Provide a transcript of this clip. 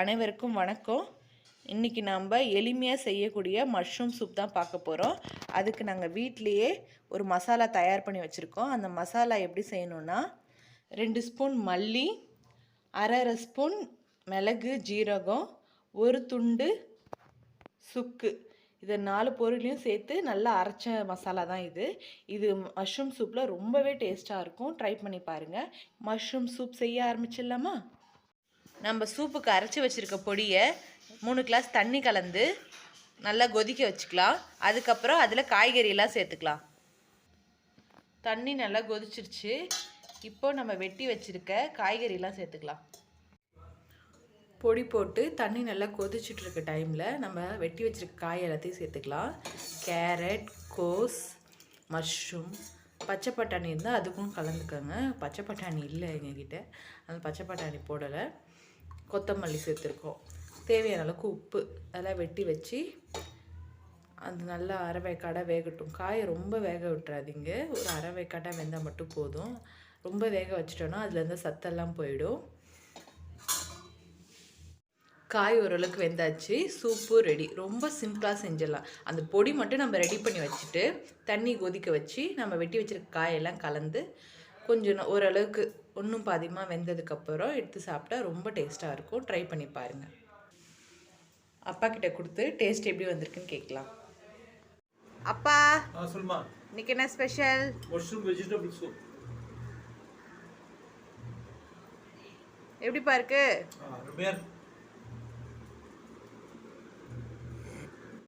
அனைவருக்கும் வணக்கம். இன்றைக்கி நம்ம எளிமையாக செய்யக்கூடிய மஷ்ரூம் சூப் தான் பார்க்க போகிறோம் அதுக்கு நாங்கள் வீட்டிலையே ஒரு மசாலா தயார் பண்ணி வச்சுருக்கோம். அந்த மசாலா எப்படி செய்யணுன்னா ரெண்டு ஸ்பூன் மல்லி அரை அரை ஸ்பூன் மிளகு ஜீரகம் ஒரு துண்டு சுக்கு. இதை நாலு பொருளையும் சேர்த்து நல்லா அரைச்ச மசாலா தான் இது. இது மஷ்ரூம் சூப்பில் ரொம்பவே டேஸ்ட்டாக இருக்கும். ட்ரை பண்ணி பாருங்கள் மஷ்ரூம் சூப் செய்ய ஆரம்பிச்சிடலாமா? நம்ம சூப்புக்கு அரைச்சி வச்சுருக்க பொடியை மூணு கிளாஸ் தண்ணி கலந்து நல்லா கொதிக்க வச்சுக்கலாம். அதுக்கப்புறம் அதில் காய்கறியெல்லாம் சேர்த்துக்கலாம். தண்ணி நல்லா கொதிச்சிருச்சு. இப்போ நம்ம வெட்டி வச்சுருக்க காய்கறியெல்லாம் சேர்த்துக்கலாம். பொடி போட்டு தண்ணி நல்லா கொதிச்சுட்ருக்க டைமில் நம்ம வெட்டி வச்சிருக்க காய் எல்லாத்தையும் சேர்த்துக்கலாம். கேரட் கோஸ் மஷ்ரூம் பச்சை பட்டாணி இருந்தால் அதுக்கும் கலந்துக்கோங்க. பச்சை பட்டாணி இல்லை எங்ககிட்ட. அந்த பச்சை பட்டாணி போடலை. கொத்தமல்லி சேர்த்துருக்கோம். தேவையான அளவுக்கு உப்பு அதெல்லாம் வெட்டி வச்சு அது நல்லா அரைவேக்காடை வேகட்டும். காயை ரொம்ப வேக விட்டுறாதீங்க. ஒரு அரை வெந்தால் மட்டும் போதும். ரொம்ப வேக வச்சிட்டோன்னா அதுலேருந்து சத்தெல்லாம் போயிடும். காய் ஓரளவுக்கு வெந்தாச்சு. சூப்பு ரெடி ரொம்ப சிம்பிளாக செஞ்சிடலாம். அந்த பொடி மட்டும் நம்ம ரெடி பண்ணி வச்சுட்டு தண்ணி கொதிக்க வச்சு நம்ம வெட்டி வச்சிருக்க காயெல்லாம் கலந்து கொஞ்சம் ஓரளவுக்கு ஒன்றும் பாதியமாக வெந்ததுக்கப்புறம் எடுத்து சாப்பிட்டா ரொம்ப டேஸ்ட்டாக இருக்கும். ட்ரை பண்ணி பாருங்கள் அப்பா கிட்ட கொடுத்து டேஸ்ட் எப்படி வந்திருக்குன்னு கேட்கலாம். அப்பா சொல்லுமா. இன்னைக்கு என்ன ஸ்பெஷல்? மஷ்ரூம் வெஜிடபிள் சூப் எப்படிப்பா இருக்கு.